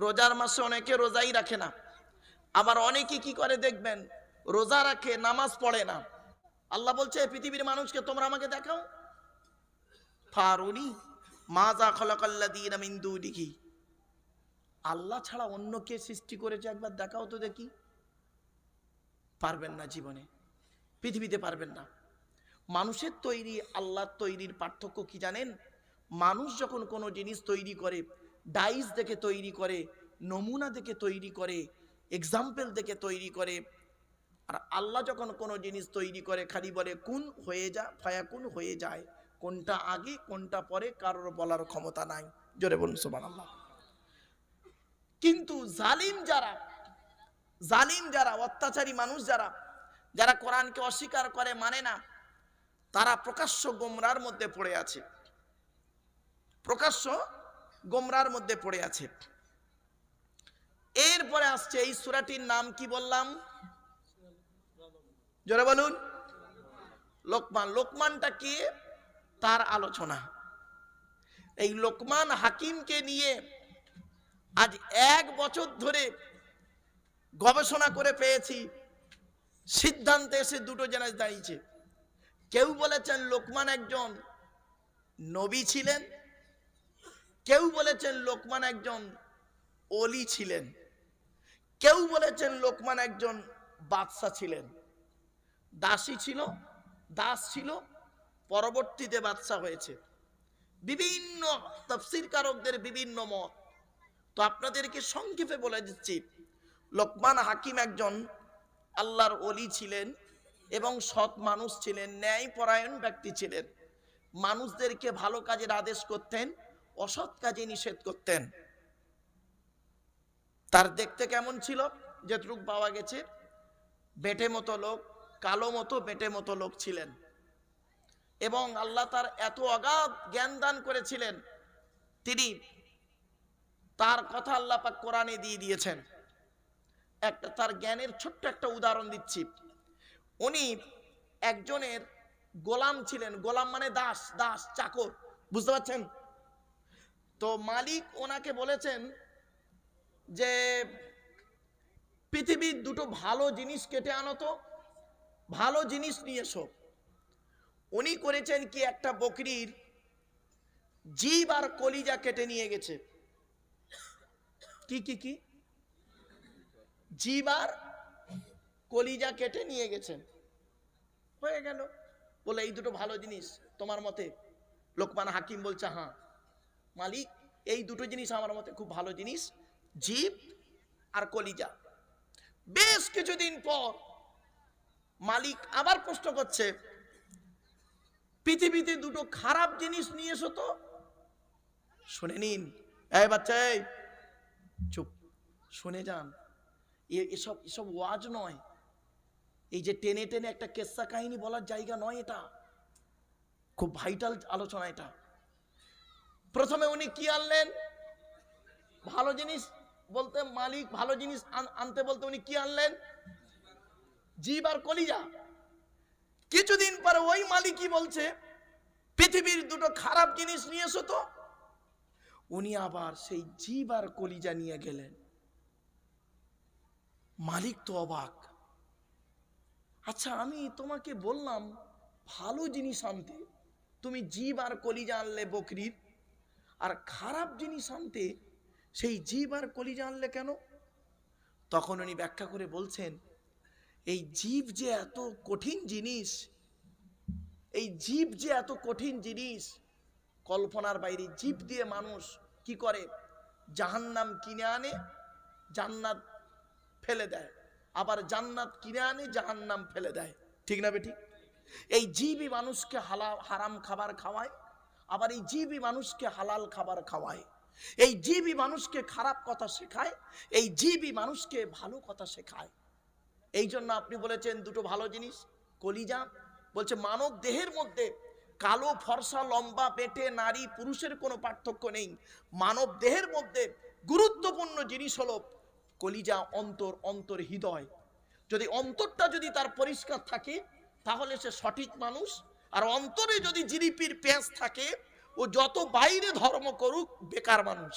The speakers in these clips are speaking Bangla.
রোজার মাসে অনেকে রোজাই রাখে না। আবার অনেকে কি করে দেখবেন? রোজা রাখে, নামাজ পড়ে না। আল্লাহ বলছে পৃথিবীর মানুষকে তোমরা আমাকে দেখাও। ফারুনি মাজা খলাকাল্লাদিন মিন দুনিহি। আল্লাহ ছাড়া অন্য কে সৃষ্টি করেছে একবার দেখাও তো দেখি। পারবেন না জীবনে। পৃথিবীতে পারবেন না। মানুষের তৈরি, আল্লাহর তৈরির পার্থক্য কি জানেন? মানুষ যখন কোনো জিনিস তৈরি করে ডাইস দেখে তৈরি করে, নমুনা দেখে তৈরি করে এক্সাম্পল দেখে তৈরি করে। আর আল্লাহ যখন কোনো জিনিস তৈরি করে, খালি বলে কোন হয়ে যা ফায়াকুন হয়ে যায়, কোনটা আগে, কোনটা পরে, কারোর বলার ক্ষমতা নাই। জোরে বলুন সোমান আল্লাহ কিন্তু জালিম যারা জালিম যারা, অত্যাচারী মানুষ যারা যারা কোরআনকে অস্বীকার করে মানে না, তারা প্রকাশ্য গোমরার মধ্যে পড়ে আছে। প্রকাশ্য গোমরার মধ্যে পড়ে আছে। এরপরে আসছে এই সুরাটির নাম কি বললাম? জোরে বলুন। লোকমান, লোকমানটা কি? তার আলোচনা। এই লোকমান হাকিমকে নিয়ে আজ এক বছর ধরে গবেষণা করে পেয়েছি। সিদ্ধান্তে এসে দুটো জিনিস দাঁড়িয়েছে। কেউ বলেছেন লোকমান একজন নবী ছিলেন কেউ বলেছেন লোকমান একজন অলি ছিলেন। কেউ বলেছেন লোকমান একজন বাদশা ছিলেন। দাসী ছিল, দাস ছিল, পরবর্তীতে বাদশা হয়েছে। বিভিন্ন তফসির কারকদের বিভিন্ন মত। তো আপনাদেরকে সংক্ষেপে বলে দিচ্ছি, লোকমান হাকিম একজন আল্লাহর অলি ছিলেন এবং সৎ মানুষ ছিলেন, ন্যায়পরায়ণ ব্যক্তি ছিলেন। মানুষদেরকে ভালো কাজের আদেশ করতেন অসৎ কাজে নিষেধ করতেন। তার দেখতে কেমন ছিল? যেটুক পাওয়া গেছে, বেটে মতো লোক, কালো মতো বেটে মতো লোক ছিলেন। এবং আল্লাহ তার এত অগাধ জ্ঞান দান করেছিলেন, তিনি তার কথা আল্লাহ পাক কোরআনে দিয়ে দিয়েছেন। একটা তার জ্ঞানের ছোট্ট একটা উদাহরণ দিচ্ছি। উনি একজনের গোলাম ছিলেন। গোলাম মানে দাস দাস, চাকর। বুঝতে পারছেন? তো মালিক ওনাকে বলেছেন যে পৃথিবীর দুটো ভালো জিনিস কেটে আনো তো, ভালো জিনিস নিয়ে এসো। উনি করেছেন কি একটা বকরির জীব আর কলিজা কেটে নিয়ে গেছে। কি কি কি? জীব আর কলিজা কেটে নিয়ে গেছেন হয়ে গেল। বলে, এই দুটো ভালো জিনিস তোমার মতে? লোকমান হাকিম বলছে হ্যাঁ। মালিক, এই দুটো জিনিস আমার মতে খুব ভালো জিনিস, জীব আর কলিজা। বেশ কিছুদিন পর মালিক আবার প্রশ্ন করছে, পৃথিবীতে দুটো খারাপ জিনিস নিয়ে এসো তো। শুনে নিন। এই বাচ্চা, এই, চুপ। শুনে যান। এসব এসব ওয়াজ নয়। এই যে টেনে টেনে একটা কেসা কাহিনী বলার জায়গা নয় এটা। খুব ভাইটাল আলোচনা এটা। প্রথমে উনি কি আনলেন? ভালো জিনিস বলতে, মালিক ভালো জিনিস আনতে বলতে উনি কি আনলেন? জীব আর কলিজা। কিছুদিন পরে ওই মালিকই বলছে, পৃথিবীর দুটো খারাপ জিনিস নিয়ে এসো তো। উনি আবার সেই জীব আর কলিজা নিয়ে গেলেন। মালিক তো অবাক। আচ্ছা আমি তোমাকে বললাম, ভালো জিনিস আনতে। তুমি জীব আর কলিজা আনলে বকরির আর খারাপ জিনিস আনতে সেই জীব আর কলিজা আনলে কেন? তখন উনি ব্যাখ্যা করে বলছেন, এই জীব যে এত কঠিন জিনিস, এই জীব যে এত কঠিন জিনিস, কল্পনার বাইরে জীব দিয়ে মানুষ কি করে? জাহান্নাম কিনে আনে, জান্নাত ফেলে দেয়। আবার জান্নাত কিনে আনে, জাহান্নাম ফেলে দেয়। ঠিক না বেটি? এই জীবই মানুষকে হালা, হারাম খাবার খাওয়ায় আবার এই জীবই মানুষকে হালাল খাবার খাওয়ায়। এই জীবই মানুষকে খারাপ কথা শেখায়, এই জীবই মানুষকে ভালো কথা শেখায়। এই জন্য আপনি বলেছেন দুটো ভালো জিনিস, কলিজা। বলছে, মানব দেহের মধ্যে কালো, ফর্সা, লম্বা, পেটে, নারী, পুরুষের কোনো পার্থক্য নেই। মানব দেহের মধ্যে গুরুত্বপূর্ণ জিনিস হলো কলিজা, অন্তর অন্তর হৃদয়। যদি অন্তরটা যদি তার পরিষ্কার থাকে, তাহলে সে সঠিক মানুষ আর অন্তরে যদি জিলিপির পেঁয়াজ থাকে, ও যত বাইরে ধর্ম করুক, বেকার মানুষ।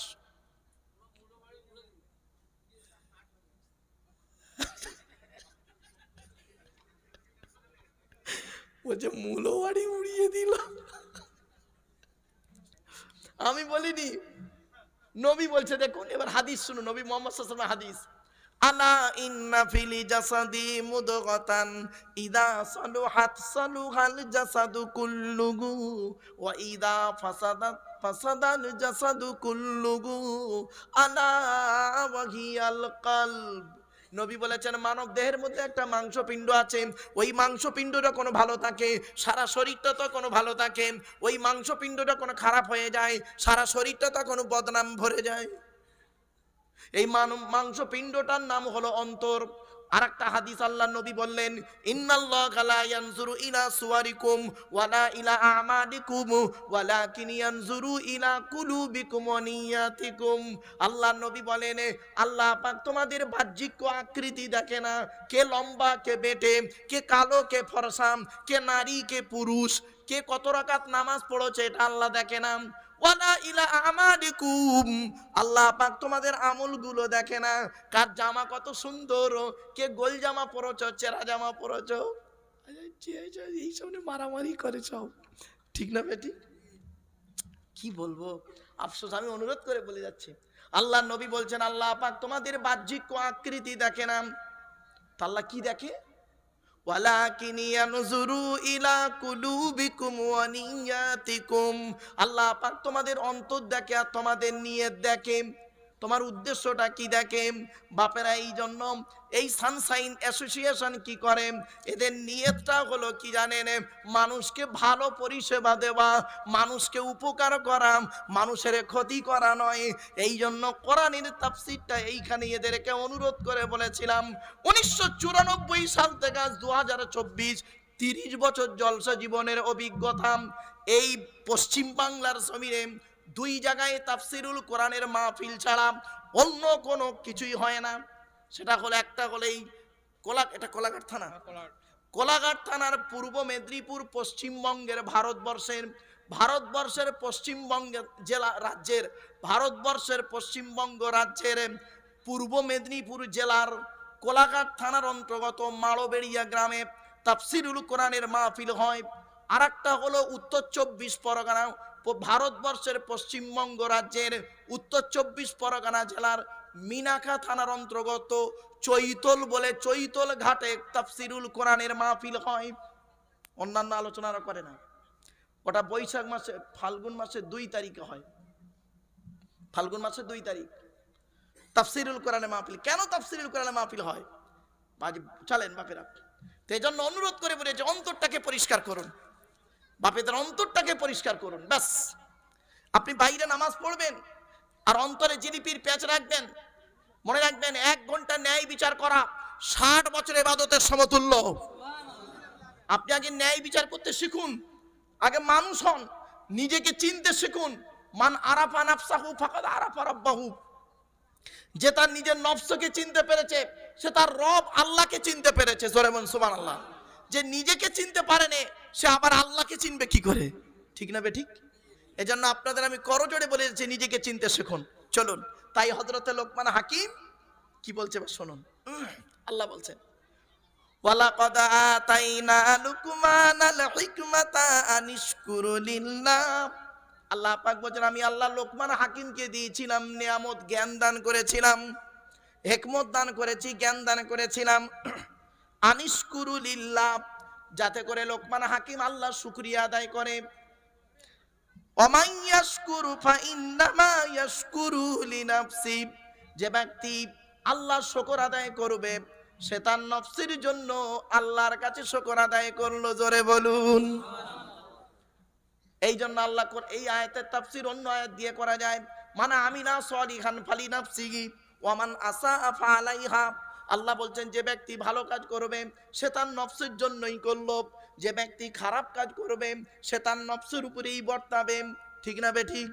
ও যে মূলবাড়ি উড়িয়ে দিল। আমি বলিনি, নবী বলছে, দেখুন, এবার হাদিস শুনুন, নবী মোহাম্মদ হাদিস। ওয়া নবী বলেছেন, মানব দেহের মধ্যে একটা মাংস মাংসপিণ্ড আছে, ওই মাংসপিণ্ডটা কোনো ভালো থাকে, সারা শরীরটা তো কোনো ভালো থাকে, ওই মাংসপিণ্ডটা কোনো খারাপ হয়ে যায়, সারা শরীরটা তো কোনো বদনাম ভরে যায়। এই মান- মাংসপিণ্ডটার নাম হলো অন্তর। আর একটা হাদিস আল্লাহ নবী বললেন আল্লাহ নবী বলেন, আল্লাহ পাক তোমাদের বাহ্যিক আকৃতি দেখে না। কে লম্বা, কে বেটে, কে কালো, কে ফরসাম কে নারী, কে পুরুষ, কে কত রাকাত নামাজ পড়েছে এটা আল্লাহ দেখে না। ওয়ালা ইলা আমালিকুম। আল্লাহ পাক তোমাদের আমলগুলো দেখে না। কার জামা কত সুন্দর? কে গোল জামা পরেছ চেরা জামা পরেছ? এই সামনে মারামারি করে সব। ঠিক না বেটি? কি বলব? আফসোস আমি অনুরোধ করে বলে যাচ্ছি। আল্লাহ নবী বলছেন আল্লাহ পাক তোমাদের বাহ্যিক আকৃতি দেখে না। তা আল্লাহ কি দেখে? আল্লাহ তোমাদের অন্তর দেখে আর তোমাদের নিয়ে দেখে। তোমার উদ্দেশ্যটা কি দেখে? বাপেরা, এই জন্য এই সানসাইন অ্যাসোসিয়েশন কি করে? এদের নিয়তটা হলো কি জানেন? মানুষকে ভালো পরিষেবা দেওয়া, মানুষকে উপকার করা, মানুষের ক্ষতি করা নয়। এই জন্য কোরআনের তাফসিরটা এইখানে এদেরকে অনুরোধ করে বলেছিলাম, উনিশশো চুরানব্বই সাল থেকে আজ দু হাজার চব্বিশ, তিরিশ বছর জলসা জীবনের অভিজ্ঞতা। এই পশ্চিম বাংলার সমীরে দুই জায়গায় তাফসিরুল কোরআনের মাহফিল ছাড়া অন্য কোনো কিছুই হয় না। সেটা হলো একটা হলো এই কোলা এটা কোলাঘাট থানা। কোলাঘাট। থানার পূর্ব মেদিনীপুর পশ্চিমবঙ্গের ভারতবর্ষের ভারতবর্ষের পশ্চিমবঙ্গের জেলা রাজ্যের ভারতবর্ষের পশ্চিমবঙ্গ রাজ্যের পূর্ব মেদিনীপুর জেলার কোলাঘাট থানার অন্তর্গত মাড়বেড়িয়া গ্রামে তাফসিরুল কোরআনের মাহফিল হয়। আর একটা হলো উত্তর চব্বিশ পরগনা ভারতবর্ষের পশ্চিমবঙ্গ রাজ্যের উত্তর চব্বিশ পরগনা জেলার মিনাখা থানার অন্তর্গত চৈতল বলে চৈতল ঘাটে তাফসিরুল কোরআনের মাহফিল হয়। অন্যান্য আলোচনারা করে না। ওটা বৈশাখ মাসে, ফাল্গুন মাসে দুই তারিখে হয়। ফাল্গুন মাসে দুই তারিখ। তাফসিরুল কোরআনে মাহফিল। কেন তাফসিরুল কোরআনে মাহফিল হয়? চলেন বাপেরা। এই জন্য অনুরোধ করে বলে যে অন্তরটাকে পরিষ্কার করুন। বাপেদের অন্তরটাকে পরিষ্কার করুন, ব্যাস। আপনি বাইরে নামাজ পড়বেন আর অন্তরে জিলিপির প্যাচ রাখবেন। মনে রাখবেন, এক ঘণ্টা ন্যায় বিচার করা ষাট বছর এবাদতের সমতুল্য। আপনি আগে ন্যায় বিচার করতে শিখুন, আগে মানুষ হন, নিজেকে চিনতে শিখুন। মান আরাফা নাফসাহু ফাকাদ আরাফা রাব্বাহু। যে তার নিজের নফসকে চিনতে পেরেছে, সে তার রব আল্লাহকে চিনতে পেরেছে। জোরেমন সুমান আল্লাহ যে নিজেকে চিনতে পারেনি সে আবার আল্লাহকে চিনবে কি করে? ঠিক না বে ঠিক? এজন্য আপনাদের আমি করজোড়ে বলে যাচ্ছি নিজেকে চিনতে শেখুন। চলুন, তাই হজরতে লোকমান হাকিম কি বলছে শুনুন। আল্লাহ বলছেন ওয়ালাকাদ আতাইনা লুকমানাল হিকমাতা আনিশকুরু লিল্লাহ। আল্লাহ পাক বলছেন, আমি আল্লাহ লোকমান হাকিমকে দিয়েছিলাম, নিয়ামত জ্ঞান দান করেছিলাম, হেকমত দান করেছি, জ্ঞান দান করেছিলাম। আনিশকুরু লিল্লাহ যাতে করে লোকমান হাকিম আল্লাহ শুকরিয়া আদায় করে। ওমান যে ব্যক্তি আল্লাহ শকর আদায় করবে, সে তার নফসির জন্য আল্লাহর কাছে শকর আদায় করল, জোরে বলুন। এই জন্য আল্লাহ এই আয়াতের তাফসির অন্য আয়াত দিয়ে করা যায় মানে আমি না সলিহান ফালি নাফসিহি ওয়ামান আসা আফা আলাইহা আল্লাহ বলছেন, যে ব্যক্তি ভালো কাজ করবে, সে তার নফসের জন্যই করল। যে ব্যক্তি খারাপ কাজ করবে, সে তার নফসের উপরেই বর্তাবে। ঠিক না বে ঠিক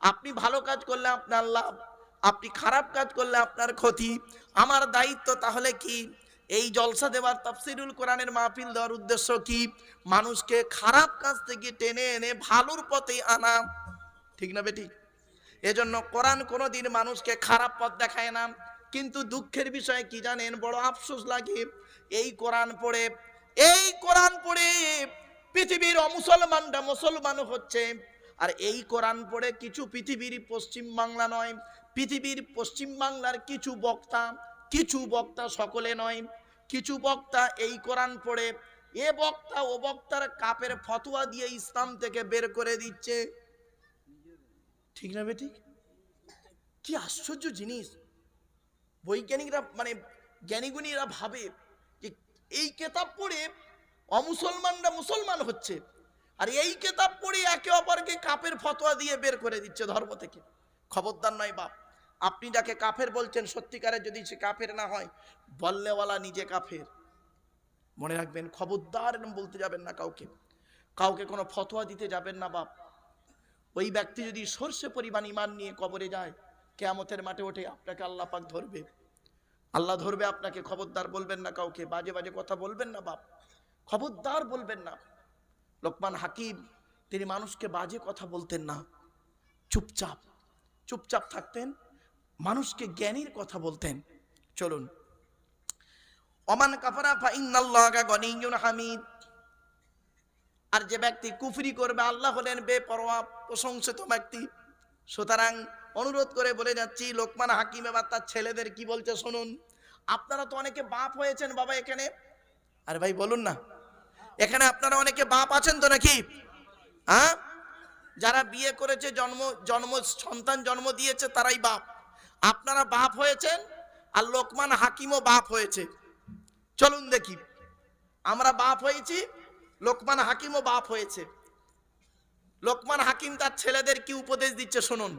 আপনি ভালো কাজ করলে আপনার লাভ, আপনি খারাপ কাজ করলে আপনার ক্ষতি। আমার দায়িত্ব তাহলে কি? এই জলসা দেওয়ার তাফসিরুল কোরআনের মাহফিল দেওয়ার উদ্দেশ্য কি? মানুষকে খারাপ কাজ থেকে টেনে এনে ভালোর পথে আনা। ঠিক না বেটি এজন্য কোরআন কোনোদিন মানুষকে খারাপ পথ দেখায় না। কিন্তু দুঃখের বিষয় কি জানেন? বড় আফসোস লাগে। এই কোরআন পড়ে, এই কোরআন পড়ে পৃথিবীর অমুসলমানরা মুসলমান হচ্ছে। আর এই কোরআন পড়ে কিছু পৃথিবীর পশ্চিম বাংলা নয়, পৃথিবীর পশ্চিম বাংলার কিছু বক্তা কিছু বক্তা সকলে নয়, কিছু বক্তা এই কোরআন পড়ে, এ বক্তা ও বক্তার কাপের ফতোয়া দিয়ে ইসলাম থেকে বের করে দিচ্ছে। ঠিক না বেটি? কি আশ্চর্য জিনিস। বৈজ্ঞানিকরা মানে জ্ঞানীগুণীরা ভাবে যে এই কেতাব পড়ে অমুসলমানরা মুসলমান হচ্ছে। আর এই কেতাব পড়ে একে অপরকে কাপের ফতোয়া দিয়ে বের করে দিচ্ছে ধর্ম থেকে। খবরদার নয় বাপ, আপনি যাকে কাফের বলছেন সত্যিকারের যদি সে কাফের না হয়, বললেওয়ালা নিজে কাফের। মনে রাখবেন, খবরদার এরম বলতে যাবেন না কাউকে। কাউকে কোনো ফতোয়া দিতে যাবেন না বাপ। ওই ব্যক্তি যদি সর্ষে পরিমাণ ইমান নিয়ে কবরে যায় কেয়ামতের মাঠে ওঠে আপনাকে আল্লাহ পাক ধরবে। আল্লাহ ধরবে আপনাকে, খবরদার বলবেন না কাউকে, বাজে বাজে কথা বলবেন না বাপ, খবরদার বলবেন না। লোকমান হাকিম, তিনি মানুষকে বাজে কথা বলতেন না, চুপচাপ চুপচাপ থাকতেন, মানুষকে জ্ঞানীর কথা বলতেন। চলুন। অমান কাফারা ফা ইন্নাল্লাহা গনিয়্যুন হামিদ। আর যে ব্যক্তি কুফরি করবে, আল্লাহ হলেন বেপরোয়া, প্রশংসিত ব্যক্তি। সুতরাং অনুরোধ করে বলে যাচ্ছি, লোকমান হাকিম এবার তার ছেলেদের কি বলছে শুনুন। আপনারা তো অনেকে বাপ হয়েছেন বাবা এখানে। আরে ভাই, বলুন না। এখানে আপনারা অনেকে বাপ আছেন তো নাকি? হ্যাঁ? যারা বিয়ে করেছে, জন্ম জন্ম, সন্তান জন্ম দিয়েছে, তারাই বাপ। আপনারা বাপ হয়েছেন আর লোকমান হাকিমও বাপ হয়েছে। চলুন দেখি। আমরা বাপ হয়েছি, লোকমান হাকিমও বাপ হয়েছে। লোকমান হাকিম তার ছেলেদের কি উপদেশ দিচ্ছে শুনুন।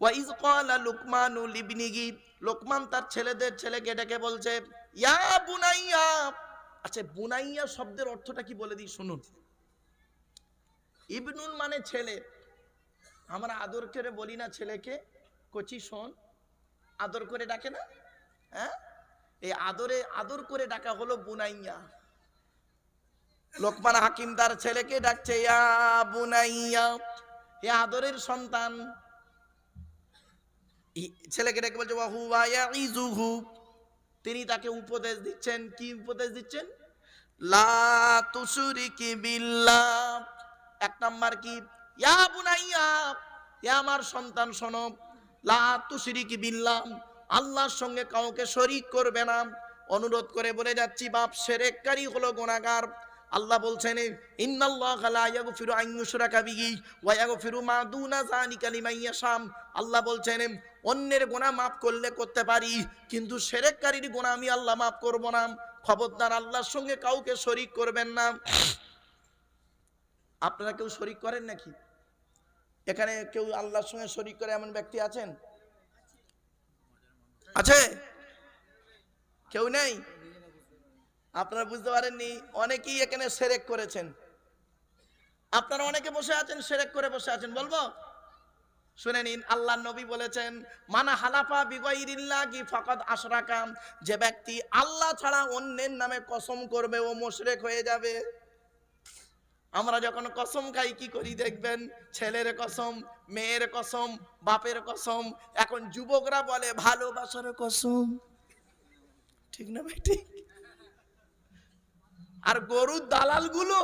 ওয়াইজ ক্বালা লুকমানু লিবনিহি, লোকমান তার ছেলেদের ছেলেকে ডেকে বলছে, ইয়া বুনাইয়া। আচ্ছা বুনাইয়া শব্দের অর্থটা কি বলে দিই শুনুন। ইবনুন মানে ছেলে। আমরা আদর করে বলি না ছেলেকে। কচি শোন, আদর করে ডাকে না? হ্যাঁ? এই আদরে, আদর করে ডাকা হলো বুনাইয়া। লোকমান হাকিম তার ছেলেকে ডাকছে, ইয়া বুনাইয়া। এ আদরের সন্তান। ছেলেকে ডেকে বলছে ওয়াহুয়া ইয়াইজুহু তিনি তাকে উপদেশ দিচ্ছেন। কি উপদেশ দিচ্ছেন? লা তুশুরিকি বিল্লাহ। এক নাম্বার কি? ইয়া বুনাইয়া। ইয়া আমার সন্তান, শোনো। লা তুশুরিকি বিল্লাহ। আল্লাহর সঙ্গে কাউকে শরীক করবে না। অনুরোধ করে বলে যাচ্ছি, বাপ, সেরেককারী হলো গুনাহগার। আল্লাহ বলছেন আল্লাহ বলছেন, অন্যের গোনা মাফ করলে করতে পারি, কিন্তু সেরেককারীর গুনাহ আমি আল্লাহ মাফ করব না। খবরদার আল্লাহর সঙ্গে কাউকে শরিক করবেন না। আপনারা কেউ শরিক করেন নাকি? এখানে কেউ আল্লাহর সঙ্গে শরিক করে এমন ব্যক্তি আছেন? আছে? কেউ নেই? আপনারা বুঝতে পারেননি, অনেকেই এখানে সেরেক করেছেন। আপনারা অনেকে বসে আছেন, সেরেক করে বসে আছেন, বলব? শুনে নিন, আল্লাহ নবী বলেছেন, মানা হালাফা ফাকাদ আশরাকাম যে ব্যক্তি আল্লাহ ছাড়া অন্যের নামে কসম করবে, ও মুশরিক হয়ে যাবে। আমরা যখন কসম খাই, কি করি দেখবেন? ছেলের কসম, মেয়ের কসম, বাপের কসম, এখন যুবকরা বলে, ভালোবাসার কসম। ঠিক না ভাই, ঠিক? আর গরুর দালালগুলো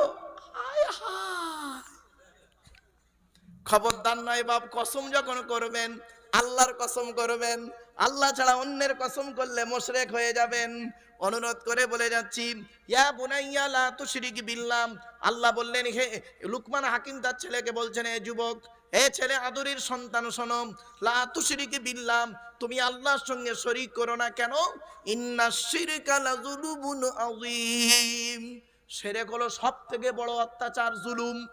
খবরদার নয় বাপ, কসম যখন করবেন, আল্লাহর কসম করবেন, আল্লাহ ছাড়া অন্যের কসম করলে মোশরেক হয়ে যাবেন। অনুরোধ করে বলে যাচ্ছি, ইয়া বুনাইয়া লা তুশরিক বিল্লাহ। আল্লাহ বললেন, হে লুকমান হাকিম তার ছেলেকে বলছেন, এ যুবক এ ছেলে আদরের সন্তান শোনো। লা তুশরিক বিল্লাহ, তুমি আল্লাহর সঙ্গে শরীক করো না কেন? ইন্না শিরকা লাযুলুমুন আযীম। শিরক হলো সবথেকে বড় অত্যাচার, জুলুম।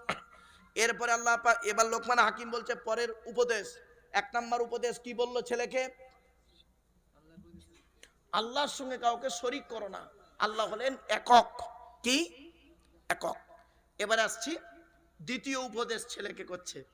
এরপরে আল্লাহ এবার লোকমান হাকিম বলছে, পরের উপদেশ। এক নাম্বার উপদেশ কি বলল ছেলেকে? আল্লাহর সঙ্গে কাউকে শরিক করো না। আল্লাহ হলেন একক। কি? একক। এবার আসছি, দ্বিতীয় উপদেশ ছেলেকে করছে।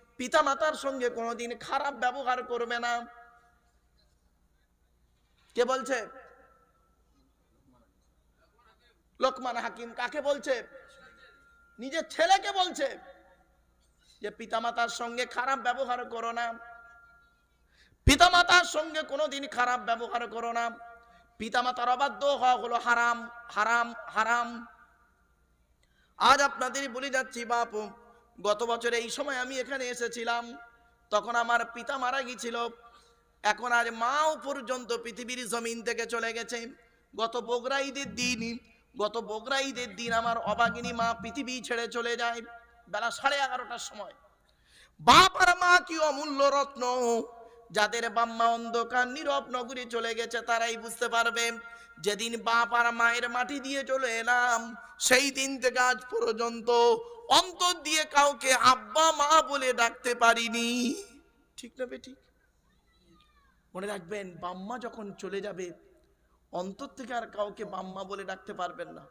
পিতামাতার সঙ্গে কোনোদিন খারাপ ব্যবহার করবে না। কে বলছে? লোকমান হাকিম কাকে বলছে? নিজের ছেলেকে বলছে যে পিতামাতার সঙ্গে খারাপ ব্যবহার করো না। পিতামাতার সঙ্গে কোনোদিন খারাপ ব্যবহার করো না। পিতামাতার অবাধ্য হওয়া হলো হারাম হারাম হারাম। আজ আপনাদের বলে যাচ্ছি, বাপ গত বছর এই সময় আমি এখানে এসেছিলাম। তখন আমার পিতা মারা গিয়েছিল। এখন আজ মাও পর্যন্ত পৃথিবীর জমিন থেকে চলে গেছে। গত বগরা ঈদের দিন, গত বগরা ঈদের দিন আমার অবাগিনী মা পৃথিবী ছেড়ে চলে যায় বেলা সাড়ে এগারোটার সময়। বাপ আর মা কি অমূল্য রত্ন? যাদের বাম্মা অন্ধকার, নীরব নগরী চলে গেছে, তারাই বুঝতে পারবে। যেদিন বাপ আর মায়ের মাটি দিয়ে চলে এলাম, সেই দিন থেকে আজ পর্যন্ত অন্তর দিয়ে কাউকে আব্বা, মা বলে ডাকতে পারিনি। ঠিক না ঠিক? মনে রাখবেন, বাম্মা যখন চলে যাবে, অন্তর থেকে আর কাউকে বাম্মা বলে ডাকতে পারবেন না।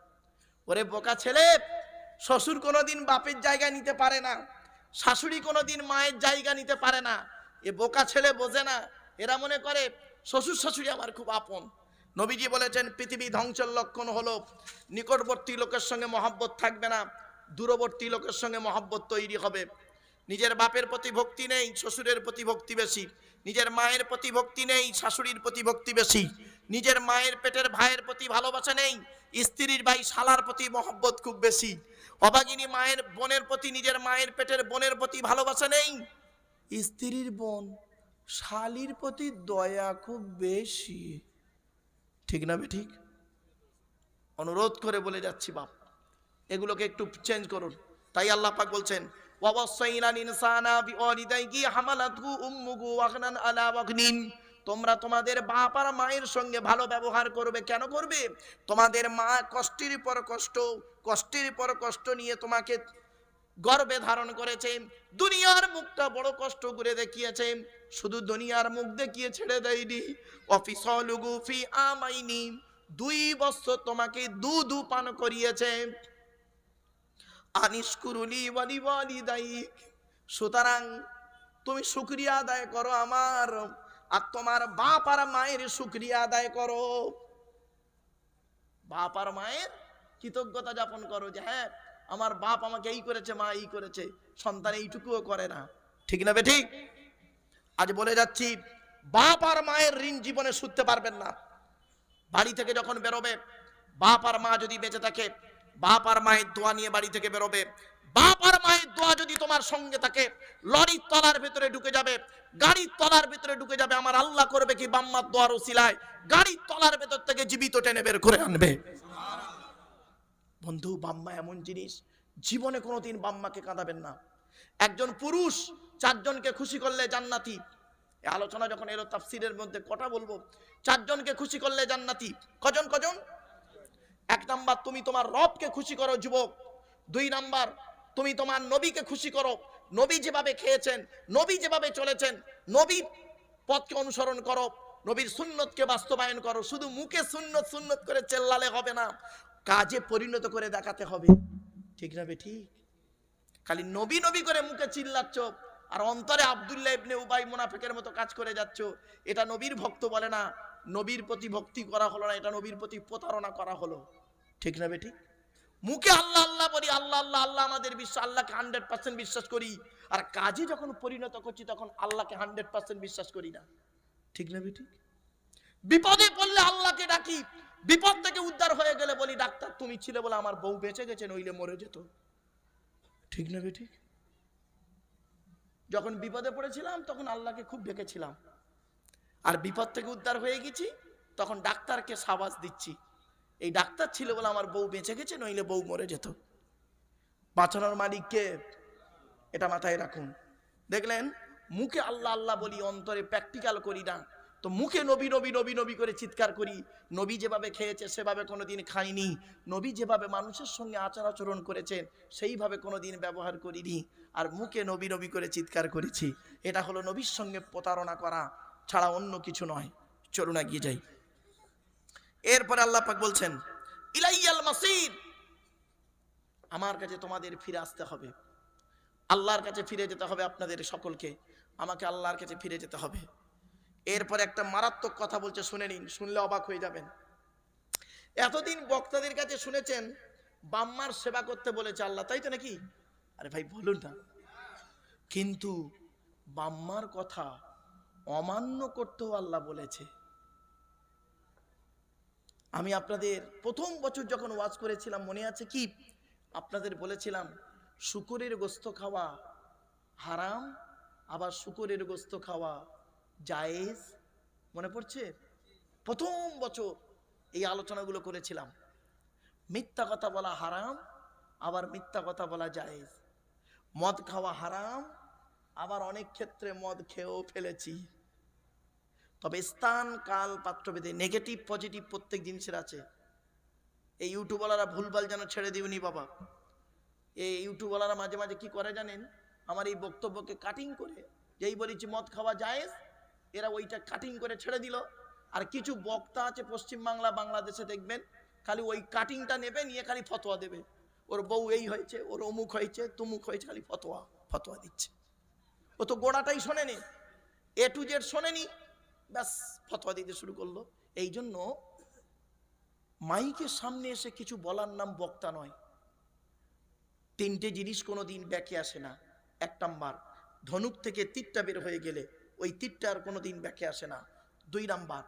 ওরে বোকা ছেলে, শ্বশুর কোনোদিন বাপের জায়গা নিতে পারে না, শাশুড়ি কোনোদিন মায়ের জায়গা নিতে পারে না। এ বোকা ছেলে বোঝে না, এরা মনে করে, শ্বশুর শাশুড়ি আমার খুব আপন। নবীজি বলেছেন, পৃথিবী ধ্বংসের লক্ষণ হলো, নিকটবর্তী লোকের সঙ্গে মহাব্বত থাকবে না, দূরবর্তী লোকের সঙ্গে মহাব্বত তৈরি হবে। নিজের বাপের প্রতি ভক্তি নেই, শ্বশুরের প্রতি ভক্তি বেশি। নিজের মায়ের প্রতি ভক্তি নেই, শাশুড়ির প্রতি ভক্তি বেশি। নিজের মায়ের পেটের ভাইয়ের প্রতি ভালোবাসা নেই, স্ত্রীর ভাই শালার প্রতি মহব্বত খুব বেশি। অবাগিনী মায়ের বোনের প্রতি, নিজের মায়ের পেটের বোনের প্রতি ভালোবাসা নেই, স্ত্রীর বোন শালির প্রতি দয়া খুব বেশি। ঠিক না ঠিক? অনুরোধ করে বলে যাচ্ছি বাপ, এগুলোকে একটু চেঞ্জ করুন। তাই আল্লাহ পাক বলছেন তোমরা তোমাদের বাপ আর মায়ের সঙ্গে ভালো ব্যবহার করবে, কেন করবে? তোমাদের মা কষ্টের পর কষ্ট, কষ্টের পর কষ্ট নিয়ে তোমাকে গর্বে ধারণ করেছে, দুনিয়ার মুখটা বড় কষ্ট করে দেখিয়েছে। শুধু দুনিয়ার মুখ দেখিয়ে ছেড়ে দেয়নি। অফিসলুগু ফি আমাইনি। দুই বছর তোমাকে দু দু পান করিয়েছে। আনিসকুরুলি ওয়ালি ওয়ালি সুতরাং তুমি শুক্রিয়া আদায় করো আমার, আর তোমার বাপ আর মায়ের শুক্রিয়া আদায় করো। বাপ আর মায়ের কৃতজ্ঞতা যাপন করো যে হ্যাঁ আমার বাপ আমাকে এই করেছে, মা এই করেছে। সন্তান এইটুকুও করে না। ঠিক না বে ঠিক? আজ বলে যাচ্ছি, বাপ আর মায়ের ঋণ জীবনে শুধতে পারবেন না। বাড়ি থেকে যখন বেরোবে, বাপ আর মা যদি বেঁচে থাকে, বাপ আর মায়ের দোয়া নিয়ে বাড়ি থেকে বেরোবে, বাপ আর মায়ের দোয়া যদি তোমার সঙ্গে থাকে, লরির তলার ভেতরে ঢুকে যাবে, গাড়ির তলার ভেতরে ঢুকে যাবে, আমার আল্লাহ করবে কি বাম্মার দোয়ার ওসিলায়, গাড়ির তলার ভেতর থেকে জীবিত টেনে বের করে আনবে। বন্ধু, বাম্মা এমন জিনিস, জীবনে কোনোদিন বাম্মাকে কাঁদাবেন না। একজন পুরুষ চারজনকে খুশি করলে জান্নাতি। আলোচনা যখন এলো তাফসিরের মধ্যে কটা বলব? চারজনকে খুশি করলে জান্নাতি। কজন কজন? এক নাম্বার, তুমি তোমার রবকে খুশি করো যুবক। দুই নাম্বার, তুমি তোমার নবীকে খুশি করো। নবী যেভাবে খেয়েছেন, নবী যেভাবে চলেছেন, নবী পথকে অনুসরণ করো, নবীর সুন্নতকে বাস্তবায়ন করো। শুধু মুখে সুন্নত সুন্নত করে চেল্লালে হবে না, কাজে পরিণত করে দেখাতে হবে। ঠিক না ঠিক? খালি নবী নবী করে মুখে চিল্লাচ্ছ, আর অন্তরে আব্দুল্লাহ ইবনে উবাই মুনাফিকের মতো কাজ করে যাচ্ছ। এটা নবীর ভক্ত বলে না, নবীর প্রতি ভক্তি করা হলো না, এটা নবীর প্রতি প্রতারণা করা হলো। ঠিক না বেটি? মুখে আল্লাহ আল্লাহ বলি, আল্লাহ আল্লাহ আল্লাহ আমাদের বিশ্বাস আল্লাহকে হান্ড্রেড পার্সেন্ট বিশ্বাস করি। আর কাজে যখন পরিণত করছি, তখন আল্লাহকে হান্ড্রেড পার্সেন্ট বিশ্বাস করি না। ঠিক না বেটি? বিপদে পড়লে আল্লাহকে ডাকি, বিপদ থেকে উদ্ধার হয়ে গেলে বলি, ডাক্তার, তুমি ছিলে বলে আমার বউ বেঁচে গেছে, নইলে মরে যেত। ঠিক না ঠিক যখন বিপদে পড়েছিলাম, তখন আল্লাহকে খুব ডেকেছিলাম। আর বিপদ থেকে উদ্ধার হয়ে গেছি, তখন ডাক্তারকে সাবাস দিচ্ছি। এই ডাক্তার ছিল বলে আমার বউ বেঁচে গেছে, নইলে বউ মরে যেত। বাঁচানোর মালিককে এটা মাথায় রাখুন। দেখলেন, মুখে আল্লাহ আল্লাহ বলি, অন্তরে প্র্যাকটিক্যাল করি না। তো মুখে নবী নবী নবী নবী করে চিৎকার করি। নবী যেভাবে খেয়েছে, সেভাবে কোনোদিন খাইনি। নবী যেভাবে মানুষের সঙ্গে আচার আচরণ করেছেন, সেইভাবে কোনোদিন ব্যবহার করিনি। আর মুখে নবী নবী করে চিৎকার করেছি। এটা হলো নবীর সঙ্গে প্রতারণা করা, ছাড়া অন্য কিছু নয়। চলুন এগিয়ে যাই। এরপরে আল্লাহ পাক বলছেন, ইলাইয়াল মাসির, আমার কাছে তোমাদের ফিরে আসতে হবে। আল্লাহর কাছে ফিরে যেতে হবে আপনাদের সকলকে। আমাকে আল্লাহর কাছে ফিরে যেতে হবে। এরপর একটা মারাত্মক কথা বলছে, শুনে নিন, শুনলে অবাক হয়ে যাবেন। এতদিন বক্তাদের কাছে শুনেছেন, বাম্মার সেবা করতে বলেছে আল্লাহ, তাই তো নাকি? আরে ভাই, বলুন না। কিন্তু বাম্মার কথা অমান্য করতেও আল্লাহ বলেছে। আমি আপনাদের প্রথম বছর যখন ওয়াজ করেছিলাম, মনে আছে কি? আপনাদের বলেছিলাম, শুকুরের গোস্ত খাওয়া হারাম, আবার শুকুরের গোস্ত খাওয়া জায়েজ মনে পড়ছে? প্রথম বছর এই আলোচনাগুলো করেছিলাম। মিথ্যা কথা বলা হারাম, আবার মিথ্যা কথা বলা জায়েজ। মদ খাওয়া হারাম, আবার অনেক ক্ষেত্রে মদ খেয়েও ফেলেছি। তবে স্থান, কাল, পাত্রভেদে নেগেটিভ পজিটিভ প্রত্যেক জিনিসের আছে। এই ইউটিউবওয়ালারা ভুলভাল যেন ছেড়ে দিবনি বাবা। এই ইউটিউবওয়ালারা মাঝে মাঝে কি করে জানেন? আমার এই বক্তব্যকে কাটিং করে, যেই বলেছি মদ খাওয়া যায় এরা ওইটা কাটিং করে ছেড়ে দিল। আর কিছু বক্তা আছে পশ্চিমবাংলা বাংলাদেশে দেখবেন, খালি ওই কাটিংটা নেবে, নিয়ে খালি ফতোয়া দেবে। ওর বউ এই হয়েছে, ওর অমুক হয়েছে, তুমুক হয়েছে, খালি ফতোয়া ফতোয়া দিচ্ছে। ও তো গোড়াটাই শোনেনি এ টু জেড শোনেনি, ব্যাস ফতোয়া দিতে শুরু করল। এই জন্য মাইকের সামনে এসে কিছু বলার নাম বক্তা নয়। তিনটে জিনিস কোনো দিন ব্যাকে আসে না। এক নাম্বার, ধনুক থেকে তীরটা বের হয়ে গেলে ওই তীরটা আর কোনো দিন ব্যাকে আসে না। দুই নাম্বার,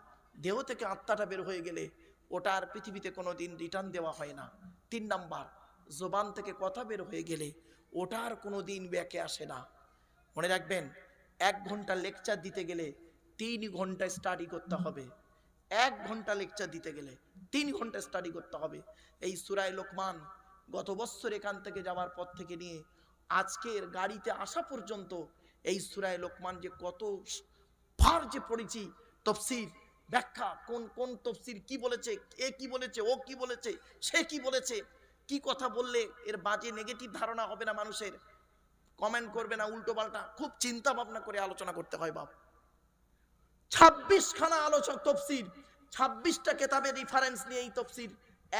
দেহ থেকে আত্মাটা বের হয়ে গেলে ওটা আর পৃথিবীতে কোনো দিন রিটার্ন দেওয়া হয় না। তিন নাম্বার, জোবান থেকে কথা বের হয়ে গেলে ওটা আর কোনো দিন ব্যাকে আসে না। মনে রাখবেন, এক ঘণ্টা লেকচার দিতে গেলে তিন ঘণ্টা স্টাডি করতে হবে। এক ঘণ্টা লেকচার দিতে গেলে তিন ঘণ্টা স্টাডি করতে হবে। এই সুরায় লোকমান গত বছর এখান থেকে যাওয়ার পর থেকে নিয়ে আজকের গাড়িতে আসা পর্যন্ত এই সুরায় লোকমান যে কত ফার যে পড়েছি, তফসির ব্যাখ্যা, কোন কোন তফসির কি বলেছে, এ কি বলেছে, ও কি বলেছে, সে কি বলেছে, কি কথা বললে এর বাজে নেগেটিভ ধারণা হবে না মানুষের? কমেন্ট করবে না উল্টো পাল্টা, খুব চিন্তা ভাবনা করে আলোচনা করতে হয় বাপ। ছাব্বিশ খানা আলোচনা তফসির, ছাব্বিশটা কেতাবের রিফারেন্স নিয়ে এই তফসির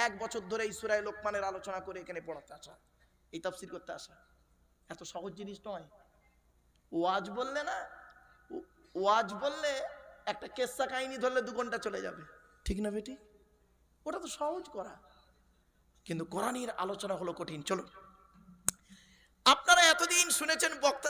এক বছর ধরে এই সুরায় লোকমানের আলোচনা করে এখানে পড়াতে আসা, এই তফসির করতে আসা। এত সহজ জিনিস নয়। ওয়াজ বললে না, ওয়াজ বললে একটা কেসা কাহিনী ধরলে দু ঘণ্টা চলে যাবে। ঠিক না বেটি? ওটা তো সহজ করা। কিন্তু কোরআনির আলোচনা হলো কঠিন। চলো আপনারা এতদিন শুনেছেন বক্তা